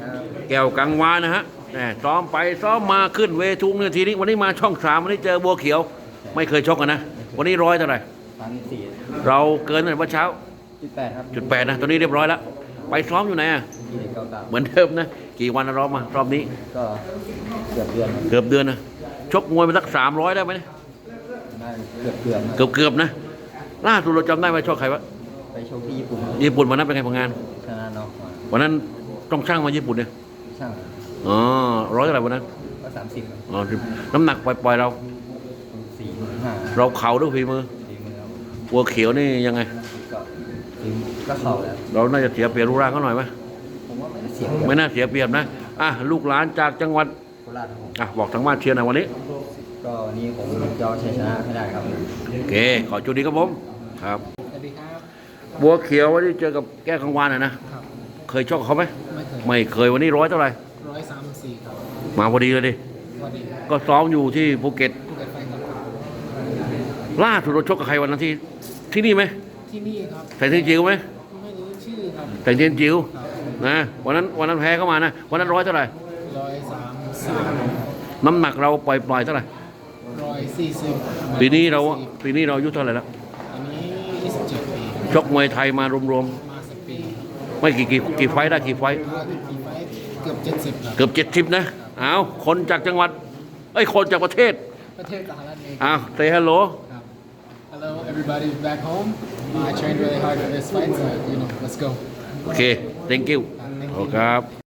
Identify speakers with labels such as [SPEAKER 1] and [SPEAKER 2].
[SPEAKER 1] ครับ
[SPEAKER 2] แก้วกังวานนะฮะแหมซ้อมไปซ้อมมาขึ้นเวทุงเนี่ยทีนี้วันนี้มาช่องสามวันนี้เจอบัวเขียว ไม่เคยชกกันนะ วันนี้ร้อยเท่าไหร่
[SPEAKER 1] สามสี่
[SPEAKER 2] เราเกินเมื่อเช้า
[SPEAKER 1] จุดแปดครับ
[SPEAKER 2] จุดแปดนะตอนนี้เรียบร้อยแล้วไปซ้อมอยู่ไหนอะ
[SPEAKER 1] ที่เด็กเก้าเก้า
[SPEAKER 2] เหมือนเดิมนะ กี่วันนะรอบมารอบนี้
[SPEAKER 1] ก็เกือบเดือนครับ
[SPEAKER 2] เกือบเดือนนะชกมวยไปสักสามร้อยได้ไหมเนี่ย
[SPEAKER 1] ได้เกือบเดือนครับ
[SPEAKER 2] เกือบเกือบๆนะล่าสุดเราจำได้ไหมชกใครวะ
[SPEAKER 1] ไปโชว์ที่ญี่ปุ่นครับ
[SPEAKER 2] ญี่ปุ่นวันนั้นเป็นไงผลงาน
[SPEAKER 1] ชนะน็อกมา
[SPEAKER 2] วันนั้น ต้องช่างมาญี่ปุ่นเนี่ย
[SPEAKER 1] ช่าง
[SPEAKER 2] อ๋อร้อยเท่าไหร่วันนั้น
[SPEAKER 1] ก็สามสิบ
[SPEAKER 2] อ๋อน้ำหนักปล่อยๆเรา
[SPEAKER 1] สี่ห้า
[SPEAKER 2] เราเข่าด้วยฝีมือ
[SPEAKER 1] สี่มือครับ
[SPEAKER 2] บัวเขียวนี่ยังไง
[SPEAKER 1] ก็ถึงก็เข่าแล้ว
[SPEAKER 2] เราน่าจะเสียเปรียบรูปร่างเขาหน่อยไหม
[SPEAKER 1] ผมว่าไม่ได้เสียง
[SPEAKER 2] ไม่น่าเสียเปรียบนะอะลูกหลานจากจังหวัด
[SPEAKER 1] โคราชครับผม
[SPEAKER 2] อะบอกทางบ้านเชียร์หน่อยวันนี้
[SPEAKER 1] ก็วันนี้ผมจะเอาชัยชนะให้ได้ครับ
[SPEAKER 2] โอเค ขอจุดดีครับผม ครับ
[SPEAKER 3] สวัสดีครับ
[SPEAKER 2] บัวเขียววันนี้เจอกับแก้วกังวานนะนะ
[SPEAKER 3] ครับ
[SPEAKER 2] เคยชกกับเขาไหม
[SPEAKER 3] ไม่เคย
[SPEAKER 2] ไม่เคยวันนี้ร้อยเท่าไหร่
[SPEAKER 3] ร้อยสามสี่ครับ
[SPEAKER 2] มาพอดีเลยดิ
[SPEAKER 3] สวัสดีครับ
[SPEAKER 2] ก็ซ้อมอยู่ที่ภูเก็ต
[SPEAKER 3] ผู้เกิดไฟครับ
[SPEAKER 2] ล่าสุดเราชกกับใครวันนั้นที่ที่นี่ไหม
[SPEAKER 3] ที่นี่ครับ
[SPEAKER 2] แต่ที่จิ๋วไหม
[SPEAKER 3] ไม่รู้ชื่อครับ
[SPEAKER 2] แต่ที่จิ๋ว
[SPEAKER 3] ครับ
[SPEAKER 2] นะวันนั้นวันนั้นแพ้เข้ามานะวันนั้นร้อยเท่าไหร่
[SPEAKER 3] ร้อยสามสาม
[SPEAKER 2] น้ำหนักเราปล่อยปล่อยๆเท่าไหร่
[SPEAKER 3] ร้อยสี่สิบ
[SPEAKER 2] ปีนี้เราปีนี้เราอายุเท่าไหร่แล้ว
[SPEAKER 3] อันนี้ยี่สิบเจ็ดปี
[SPEAKER 2] ชกมวยไทยมารวม
[SPEAKER 3] มาสิบปี
[SPEAKER 2] ๆ ไม่กี่กี่กี่ไฟต์ได้กี่ไฟต์
[SPEAKER 3] ห้าสิบปีไปเกือบเจ็ดสิบครับ
[SPEAKER 2] เกือบเจ็ดสิบนะอ้าวคนจากจังหวัดเอ้ยคนจากประเทศ
[SPEAKER 3] ประเทศสหรัฐอเมริกา
[SPEAKER 2] อ้าวเซฮัลโหล
[SPEAKER 3] ครับ Hello everybody back home I trained really hard for this fight so you know let's go
[SPEAKER 2] โอเค thank you
[SPEAKER 3] ครับ thank you
[SPEAKER 2] โอเคครับ